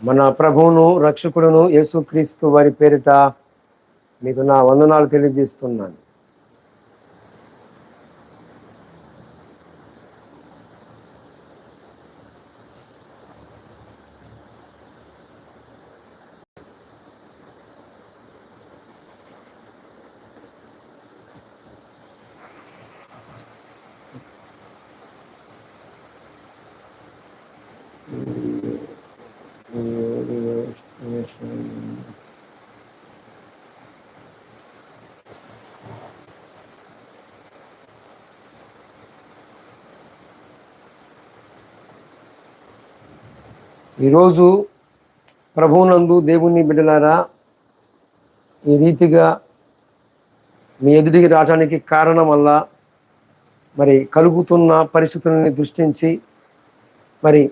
మన ప్రభువును రక్షకుడును యేసుక్రీస్తు వారి పేరిట మీకు నా వందనాలు తెలియజేస్తున్నాను. ఈరోజు ప్రభువునందు దేవుని బిడ్డలారా ఈ రీతిగా మీ ఎదుటికి రావడానికి కారణం వల్ల మరి కలుగుతున్న పరిస్థితులని దృష్టించి మరి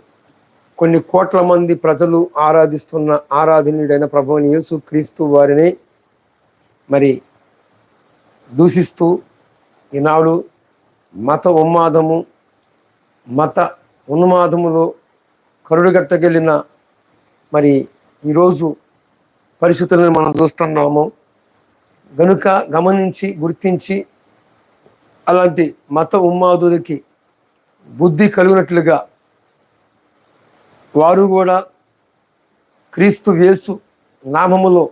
కొన్ని కోట్ల మంది ప్రజలు ఆరాధిస్తున్న ఆరాధనీయుడైన ప్రభువుని యేసు క్రీస్తు వారిని మరి దూషిస్తూ ఈనాడు మత ఉన్మాదము మత ఉన్మాదములో కరుడుగట్టగలిగిన మరి ఈరోజు పరిస్థితులను మనం చూస్తున్నాము. గనుక గమనించి గుర్తించి అలాంటి మత ఉన్మాదులకి బుద్ధి కలిగినట్లుగా వారు కూడా క్రీస్తు యేసు నామములో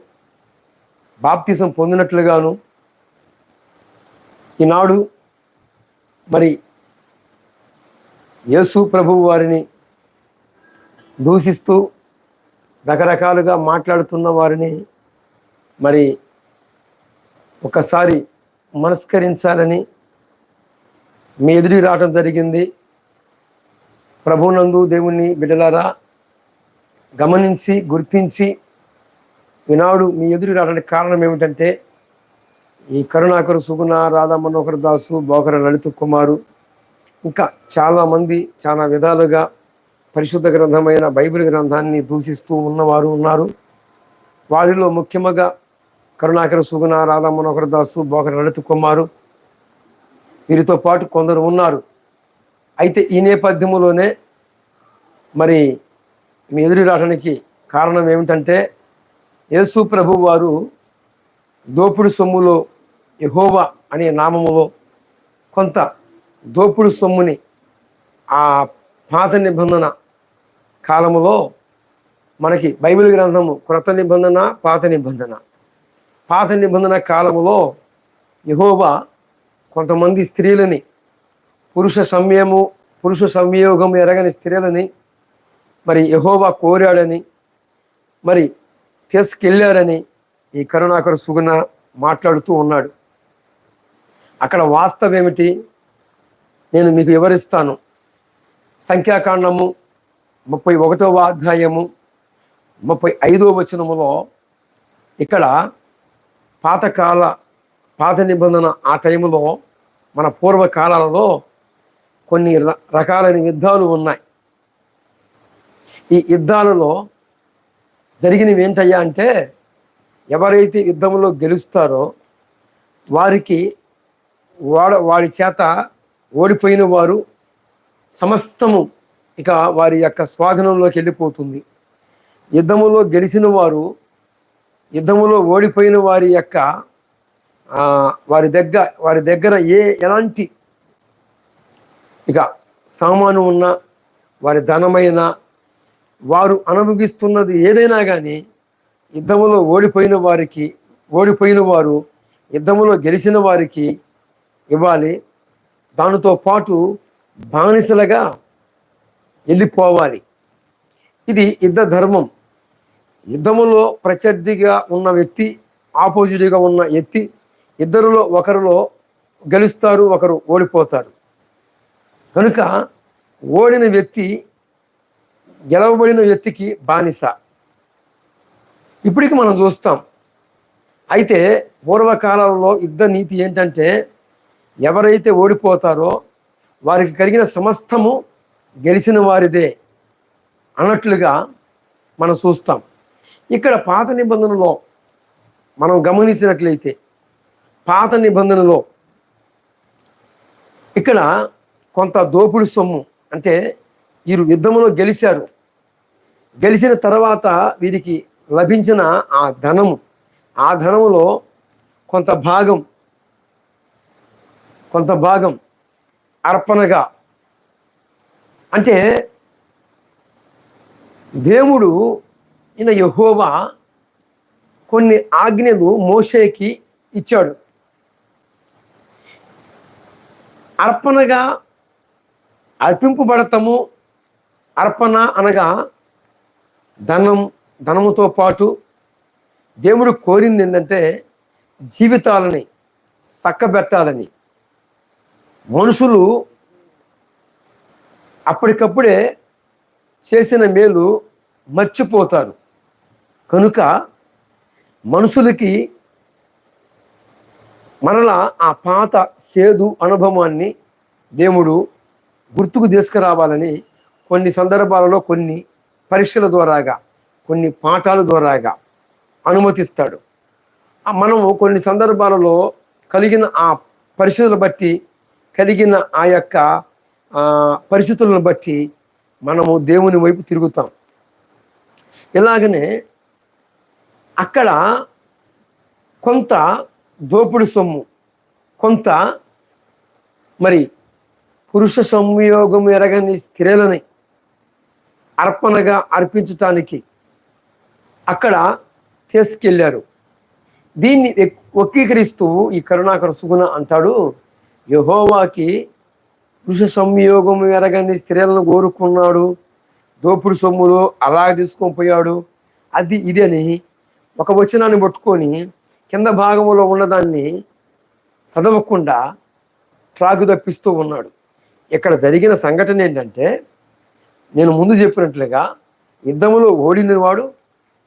బాప్తిజం పొందినట్లుగాను ఈనాడు మరి యేసు ప్రభు వారిని దూషిస్తూ రకరకాలుగా మాట్లాడుతున్న వారిని మరి ఒకసారి మనస్కరించాలని మీ ఎదురు రావటం జరిగింది. ప్రభునందు దేవుణ్ణి బిడ్డలారా గమనించి గుర్తించి ఈనాడు మీ ఎదురు రావడానికి కారణం ఏమిటంటే ఈ కరుణాకరు సుగుణ రాధా మనోహర్ దాసు బోకర లలిత కుమారు ఇంకా చాలామంది చాలా విధాలుగా పరిశుద్ధ గ్రంథమైన బైబిల్ గ్రంథాన్ని దూషిస్తూ ఉన్నవారు ఉన్నారు. వారిలో ముఖ్యంగా కరుణాకర సుగుణ రాధా మనోహర్ దాసు బోకర లలిత కుమారు వీరితో పాటు కొందరు ఉన్నారు. అయితే ఈ నేపథ్యములోనే మరి మీ ఎదురు రావడానికి కారణం ఏమిటంటే యేసు ప్రభు వారు దోపుడు సొమ్ములో యహోవా అనే నామములో కొంత దోపుడు సొమ్ముని ఆ పాత నిబంధన కాలములో మనకి బైబిల్ గ్రంథము క్రొత్త నిబంధన పాత నిబంధన. పాత నిబంధన కాలములో యహోవా కొంతమంది స్త్రీలని పురుష సంయము పురుష సంయోగం ఎరగని స్త్రీలని మరి యహోవా కోరాడని మరి తీసుకెళ్ళారని ఈ కరుణాకర సుగుణ మాట్లాడుతూ ఉన్నాడు. అక్కడ వాస్తవం ఏమిటి? నేను మీకు వివరిస్తాను. సంఖ్యాకాండము ముప్పై ఒకటవ అధ్యాయము ముప్పై ఐదవ వచనములో ఇక్కడ పాతకాల పాత నిబంధన ఆ టైంలో మన పూర్వకాలాలలో కొన్ని రకాలైన యుద్ధాలు ఉన్నాయి. ఈ యుద్ధాలలో జరిగినవి ఏంటయ్యా అంటే ఎవరైతే యుద్ధంలో గెలుస్తారో వారికి వాడ వాడి చేత ఓడిపోయిన వారు సమస్తము ఇక వారి యొక్క స్వాధీనంలోకి వెళ్ళిపోతుంది. యుద్ధములో గెలిచిన వారు యుద్ధములో ఓడిపోయిన వారి యొక్క వారి దగ్గర వారి దగ్గర ఏ ఎలాంటి ఇక సామాను ఉన్న వారి ధనమైన వారు అనుభవిస్తున్నది ఏదైనా కానీ యుద్ధములో ఓడిపోయిన వారికి ఓడిపోయిన వారు యుద్ధములో గెలిచిన వారికి ఇవ్వాలి. దానితో పాటు బానిసలుగా వెళ్ళిపోవాలి. ఇది యుద్ధ ధర్మం. యుద్ధములో ప్రత్యర్థిగా ఉన్న వ్యక్తి ఆపోజిట్గా ఉన్న వ్యక్తి ఇద్దరులో ఒకరిలో గెలుస్తారు ఒకరు ఓడిపోతారు. కనుక ఓడిన వ్యక్తి గెలవబడిన వ్యక్తికి బానిస. ఇప్పటికి మనం చూస్తాం. అయితే పూర్వకాలంలో యుద్ధ నీతి ఏంటంటే ఎవరైతే ఓడిపోతారో వారికి కలిగిన సమస్తము గెలిచిన వారిదే అన్నట్లుగా మనం చూస్తాం. ఇక్కడ పాత నిబంధనలో మనం గమనించినట్లయితే పాత నిబంధనలో ఇక్కడ కొంత దోపుడు సొమ్ము. అంటే వీరు యుద్ధంలో గెలిచారు గెలిచిన తర్వాత వీరికి లభించిన ఆ ధనము. ఆ ధనములో కొంత భాగం కొంత భాగం అర్పణగా. అంటే దేవుడు ఈయన యహోవా కొన్ని ఆజ్ఞలు మోషేకి ఇచ్చాడు. అర్పణగా అర్పింపబడతాము అర్పణ అనగా ధనం ధనముతో పాటు దేవుడు కోరింది ఏంటంటే జీవితాలని చక్కబెట్టాలని. మనుషులు అప్పటికప్పుడే చేసిన మేలు మర్చిపోతారు. కనుక మనుషులకి మరలా ఆ పాత సేదు అనుభవాన్ని దేవుడు గుర్తుకు తీసుకురావాలని కొన్ని సందర్భాలలో కొన్ని పరీక్షల ద్వారాగా కొన్ని పాఠాల ద్వారాగా అనుమతిస్తాడు. మనము కొన్ని సందర్భాలలో కలిగిన ఆ పరిస్థితులను బట్టి కలిగిన ఆ యొక్క పరిస్థితులను బట్టి మనము దేవుని వైపు తిరుగుతాం. ఇలాగనే అక్కడ కొంత దోపుడు సొమ్ము కొంత మరి పురుష సంయోగం ఎరగని స్త్రీలని అర్పణగా అర్పించటానికి అక్కడ తీసుకెళ్ళారు దీన్ని వక్రీకరిస్తూ ఈ కరుణాకర సుగుణ అంటాడు యహోవాకి పురుష సంయోగం ఎరగని స్త్రీలను కోరుకున్నాడు. దోపుడు సొమ్ములు అలా తీసుకొని పోయాడు. అది ఇదని ఒక వచనాన్ని పట్టుకొని కింద భాగంలో ఉన్నదాన్ని చదవకుండా ట్రాకు తప్పిస్తూ ఉన్నాడు. ఇక్కడ జరిగిన సంఘటన ఏంటంటే నేను ముందు చెప్పినట్లుగా యుద్ధంలో ఓడిన వాడు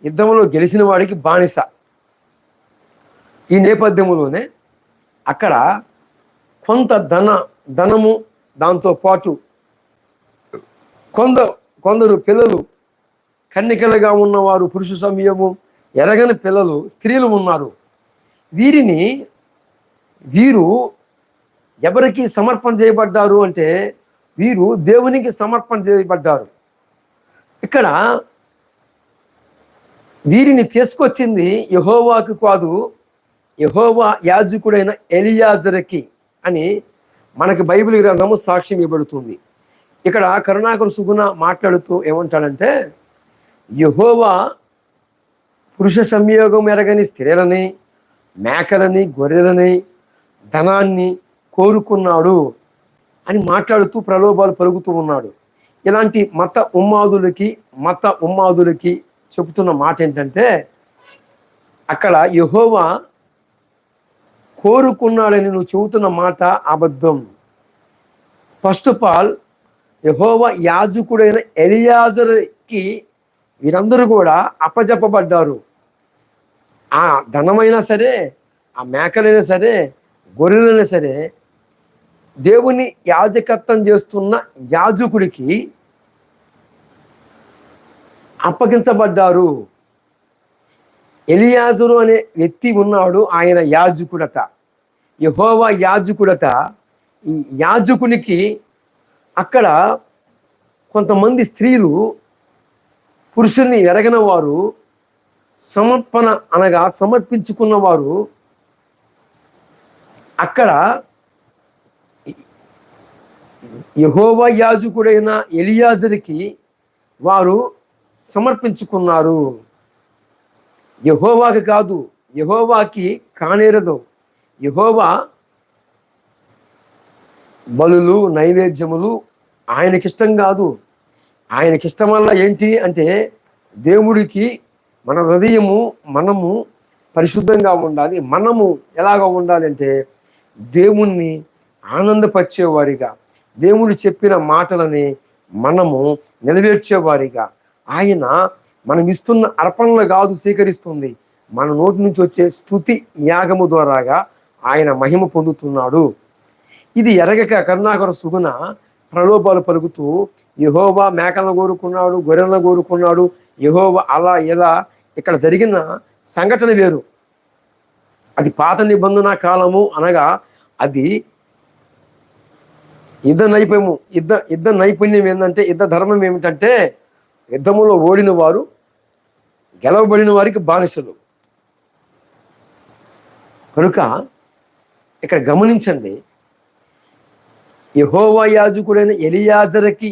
యుద్ధంలో గెలిచిన వాడికి బానిస. ఈ నేపథ్యంలోనే అక్కడ కొంత ధన ధనము దాంతో పాటు కొంద కొందరు పిల్లలు కన్నికలుగా ఉన్నవారు పురుష సమయము ఎరగని పిల్లలు స్త్రీలు ఉన్నారు. వీరిని వీరు ఎవరికి సమర్పణ చేయబడ్డారు అంటే వీరు దేవునికి సమర్పణ చేయబడ్డారు. ఇక్కడ వీరిని తీసుకొచ్చింది యహోవాకు కాదు యహోవా యాజకుడైన ఎలియాజరకి అని మనకి బైబిల్ గ్రంథము సాక్ష్యం ఇవ్వబడుతుంది. ఇక్కడ కరుణాకర్ సుగుణ మాట్లాడుతూ ఏమంటాడంటే యహోవా పురుష సంయోగం ఎరగని స్త్రీలని మేకలని గొర్రెలని ధనాన్ని కోరుకున్నాడు అని మాట్లాడుతూ ప్రలోభాలు పలుకుతూ ఉన్నాడు. ఇలాంటి మత ఉమ్మాదులకి మత ఉమ్మాదులకి చెబుతున్న మాట ఏంటంటే అక్కడ యహోవా కోరుకున్నాడని నువ్వు చెబుతున్న మాట అబద్ధం. ఫస్ట్ ఆఫ్ ఆల్ యహోవా యాజకుడైన ఎలియాజర్కి వీరందరూ కూడా అప్పజెప్పబడ్డారు. ఆ ధనమైనా సరే ఆ మేకలైనా సరే గొర్రెలైనా సరే దేవుని యాజకత్వం చేస్తున్న యాజకుడికి అప్పగించబడ్డారు. ఎలియాజురు అనే వ్యక్తి ఉన్నాడు ఆయన యాజకుడట. యహోవా యాజకుడట. ఈ యాజకునికి అక్కడ కొంతమంది స్త్రీలు పురుషుల్ని ఎరగిన వారు సమర్పణ అనగా సమర్పించుకున్న వారు అక్కడ యహోవా యాజకుడైన ఎలియాజరికి వారు సమర్పించుకున్నారు. యహోవాకి కాదు యహోవాకి కానేరదు. యహోవా బలులు నైవేద్యములు ఆయనకిష్టం కాదు. ఆయనకిష్టం వల్ల ఏంటి అంటే దేవుడికి మన హృదయము మనము పరిశుద్ధంగా ఉండాలి. మనము ఎలాగ ఉండాలి అంటే దేవుణ్ణి ఆనందపరిచేవారిగా. దేవుడు చెప్పిన మాటలని మనము నెరవేర్చేవారిగా. ఆయన మనం ఇస్తున్న అర్పణలు కాదు స్వీకరిస్తుంది. మన నోటి నుంచి వచ్చే స్థుతి యాగము ద్వారాగా ఆయన మహిమ పొందుతున్నాడు. ఇది ఎరగక కరుణాకర సుగుణ ప్రలోభాలు పలుకుతూ యహోవా మేకలను కోరుకున్నాడు గొర్రెలను కోరుకున్నాడు యహోవా అలా ఇలా ఇక్కడ జరిగిన సంఘటన వేరు. అది పాత నిబంధన కాలము అనగా అది యుద్ధ నైపుణ్యము యుద్ధ యుద్ధ నైపుణ్యం ఏంటంటే యుద్ధ ధర్మం ఏమిటంటే యుద్ధములో ఓడిన వారు గెలవబడిన వారికి బానిసలు. కనుక ఇక్కడ గమనించండి యహోవా యాజకుడైన ఎలియాజరకి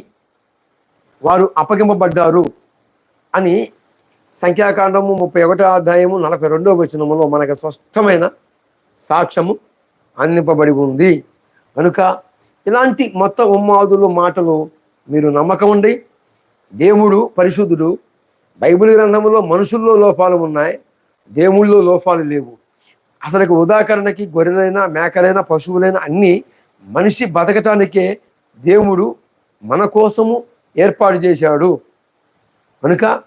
వారు అప్పగింపబడ్డారు అని సంఖ్యాకాండము ముప్పై ఒకటో అధ్యాయము నలభై రెండవ వచనములో మనకు స్పష్టమైన సాక్ష్యము అందింపబడి ఉంది. కనుక ఇలాంటి మత ఉమ్మాదులు మాటలు మీరు నమ్మకం ఉండి దేవుడు పరిశుద్ధుడు బైబిల్ గ్రంథంలో మనుషుల్లో లోపాలు ఉన్నాయి దేవుళ్ళో లోపాలు లేవు. అసలు ఉదాహరణకి గొర్రెలైనా మేకలైనా పశువులైనా అన్నీ మనిషి బతకటానికే దేవుడు మన కోసము ఏర్పాటు చేశాడు. కనుక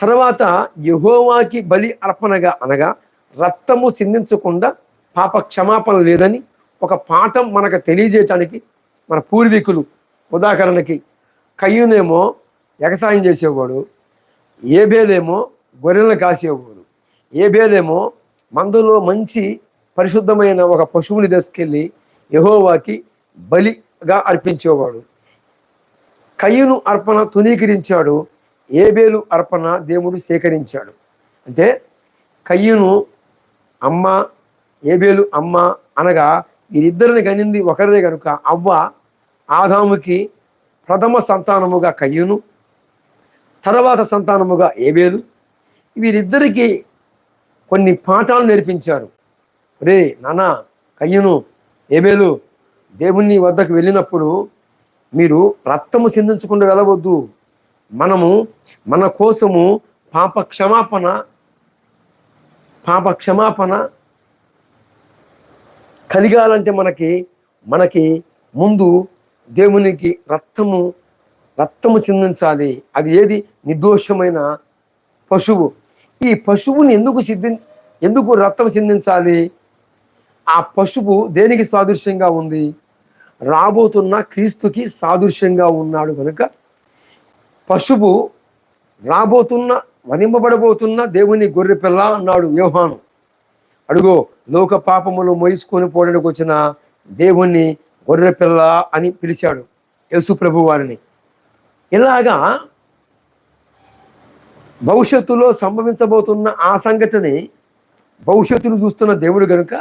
తర్వాత యహోవాకి బలి అర్పణగా అనగా రక్తము సిందించకుండా పాప క్షమాపణ లేదని ఒక పాఠం మనకు తెలియజేయటానికి మన పూర్వీకులు ఉదాహరణకి కయ్యూనేమో ఎగసాయం చేసేవాడు ఏబేలేమో గొర్రెలను కాసేవాడు ఏబేలేమో మందులో మంచి పరిశుద్ధమైన ఒక పశువుని తీసుకెళ్ళి యహోవాకి బలిగా అర్పించేవాడు. కయ్యను అర్పణ తునీకరించాడు ఏబేలు అర్పణ దేవుడు సేకరించాడు. అంటే కయ్యను అమ్మ ఏబేలు అమ్మ అనగా వీరిద్దరిని కనింది ఒకరిదే కనుక అవ్వ ఆదాముకి ప్రథమ సంతానముగా కయ్యును తర్వాత సంతానముగా ఏబేలు. వీరిద్దరికి కొన్ని పాఠాలు నేర్పించారు. రే నాన్న కయ్యును ఏబేలు దేవుని వద్దకు వెళ్ళినప్పుడు మీరు రక్తము సిందించకుండా వెళ్ళవద్దు. మనము మన కోసము పాప క్షమాపణ పాప క్షమాపణ కలిగాలంటే మనకి మనకి ముందు దేవునికి రక్తము రక్తము చిందించాలి. అది ఏది? నిర్దోషమైన పశువు. ఈ పశువుని ఎందుకు సిద్ధి ఎందుకు రక్తం చిందించాలి? ఆ పశువు దేనికి సాదృశ్యంగా ఉంది? రాబోతున్న క్రీస్తుకి సాదృశ్యంగా ఉన్నాడు కనుక పశువు రాబోతున్న వనింపబడబోతున్న దేవుని గొర్రె పిల్ల అన్నాడు యోహాను. అడుగో లోక పాపములు మోయించుకొని పోవడానికి వచ్చిన దేవుణ్ణి గొర్రె పిల్ల అని పిలిచాడు యేసు ప్రభు వారిని. ఇలాగా భవిష్యత్తులో సంభవించబోతున్న ఆ సంగతిని భవిష్యత్తును చూస్తున్న దేవుడు కనుక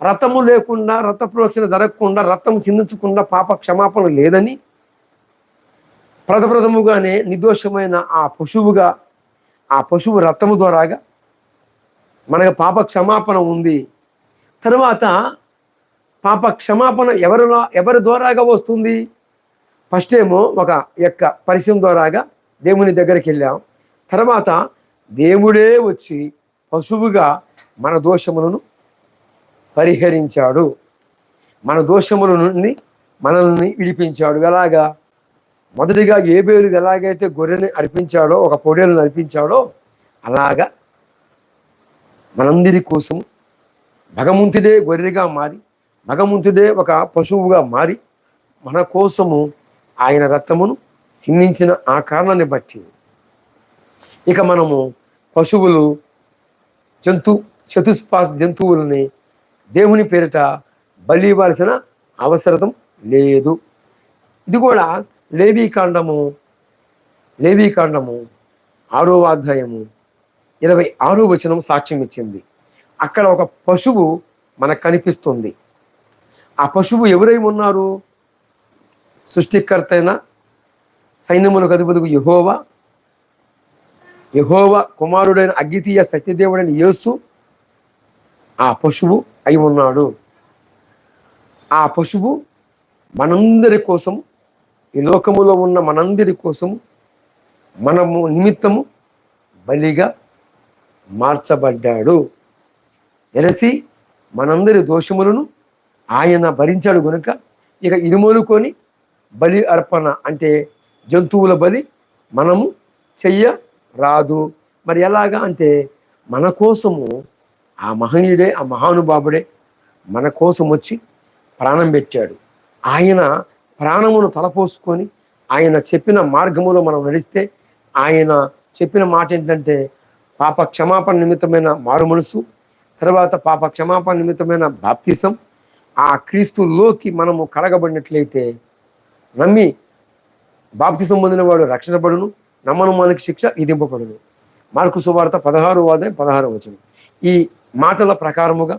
రథము లేకుండా రథ ప్రోక్షణ జరగకుండా రథం చిందించకుండా పాప క్షమాపణ లేదని ప్రథప్రథముగానే నిర్దోషమైన ఆ పశువుగా ఆ పశువు రథము ద్వారాగా మనకు పాప క్షమాపణ ఉంది. తర్వాత పాప క్షమాపణ ఎవరిలో ఎవరి ద్వారాగా వస్తుంది? ఫస్ట్ ఏమో ఒక యొక్క పరిచయం ద్వారాగా దేవుని దగ్గరికి వెళ్ళాం. తర్వాత దేవుడే వచ్చి పశువుగా మన దోషములను పరిహరించాడు. మన దోషముల నుండి మనల్ని విడిపించాడు. ఎలాగా? మొదటిగా ఏ పేరు ఎలాగైతే గొర్రెని అర్పించాడో ఒక పొడేలను అర్పించాడో అలాగా మనందరి కోసం భగవంతుడే గొర్రెగా మారి భగవంతుడే ఒక పశువుగా మారి మన కోసము ఆయన రక్తమును సిందించిన ఆ కారణాన్ని బట్టి ఇక మనము పశువులు జంతు చతుస్పాస జంతువులని దేవుని పేరిట బలి ఇవ్వాల్సిన అవసరం లేదు. ఇది కూడా లేవీకాండము లేవీకాండము ఆరో అధ్యాయము ఇరవై ఆరో వచనం సాక్ష్యం ఇచ్చింది. అక్కడ ఒక పశువు మనకు కనిపిస్తుంది. ఆ పశువు ఎవరై ఉన్నారు? సృష్టికర్త అయిన సైన్యములకు అధిపతికు యహోవా యహోవ కుమారుడైన అగ్గితీయ సత్యదేవుడైన యేసు ఆ పశువు అయి ఉన్నాడు. ఆ పశువు మనందరి కోసం ఈ లోకములో ఉన్న మనందరి కోసం మనము నిమిత్తము బలిగా మార్చబడ్డాడు. ఎలసి మనందరి దోషములను ఆయన భరించాడు గనుక ఇక ఇది బలి అర్పణ అంటే జంతువుల బలి మనము చెయ్య రాదు మరి ఎలాగా అంటే మన కోసము ఆ మహనీయుడే ఆ మహానుభావుడే మన కోసం వచ్చి ప్రాణం పెట్టాడు. ఆయన ప్రాణమును తలపోసుకొని ఆయన చెప్పిన మార్గములో మనం నడిస్తే ఆయన చెప్పిన మాట ఏంటంటే పాప క్షమాపణ నిమిత్తమైన మారు మనసు తర్వాత పాప క్షమాపణ నిమిత్తమైన బాప్తిసం. ఆ క్రీస్తులోకి మనము కడగబడినట్లయితే నమ్మి బాప్తిసం పొందిన వాడు రక్షణపడును నమ్మను మనకి శిక్ష విధింపబడును. మార్కు సువార్త పదహారు వాదం పదహారు వచనం. ఈ మాటల ప్రకారముగా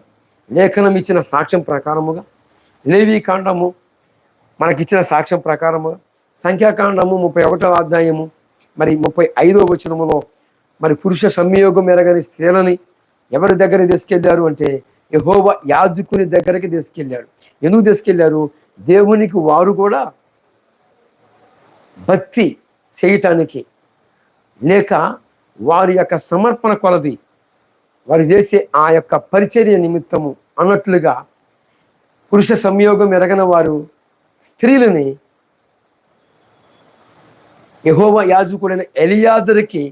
లేఖనం ఇచ్చిన సాక్ష్యం ప్రకారముగా లేవి కాండము మనకిచ్చిన సాక్ష్యం ప్రకారముగా సంఖ్యాకాండము ముప్పై ఒకటో అధ్యాయము మరి ముప్పై ఐదో వచనములో మరి పురుష సంయోగం ఎరగని స్త్రీలని ఎవరి దగ్గర తీసుకెళ్ళారు అంటే యహోవ యాజకుని దగ్గరికి తీసుకెళ్ళాడు ఎందుకు తీసుకెళ్ళారు దేవునికి వారు కూడా భక్తి చేయటానికి. లేక వారి యొక్క సమర్పణ కొలది. వారు చేసే ఆ యొక్క పరిచర్య నిమిత్తము అన్నట్లుగా పురుష సంయోగం ఎరగని వారు స్త్రీలని యహోవ యాజకుడైన ఎలియాజర్కి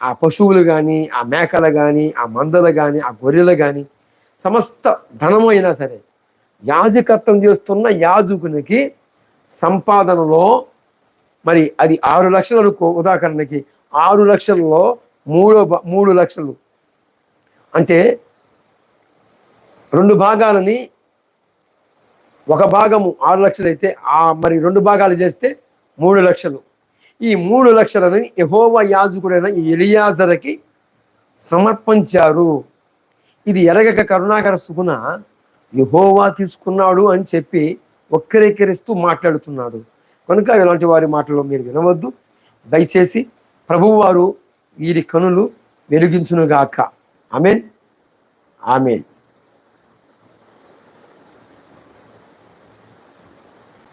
ఆ పశువులు కానీ ఆ మేకలు కానీ ఆ మందలు కానీ ఆ గొర్రెలు కానీ సమస్త ధనము అయినా సరే యాజకత్వం చేస్తున్న యాజకునికి సంపాదనలో మరి అది ఆరు లక్షలు అనుకో ఉదాహరణకి ఆరు లక్షల్లో మూడో భా- మూడు లక్షలు. అంటే రెండు భాగాలని ఒక భాగము ఆరు లక్షలు అయితే ఆ మరి రెండు భాగాలు చేస్తే మూడు లక్షలు. ఈ మూడు లక్షలని యహోవ యాజకుడైన ఈ ఎలియాజరకి సమర్పించారు. ఇది ఎరగక కరుణాకర సుగుణ యహోవా తీసుకున్నాడు అని చెప్పి వక్రీకరిస్తూ మాట్లాడుతున్నాడు. కనుక ఇలాంటి వారి మాటలు మీరు వినవద్దు. దయచేసి ప్రభువారు వీరి కనులు వెలిగించునుగాక. ఆమెన్. ఆమెన్.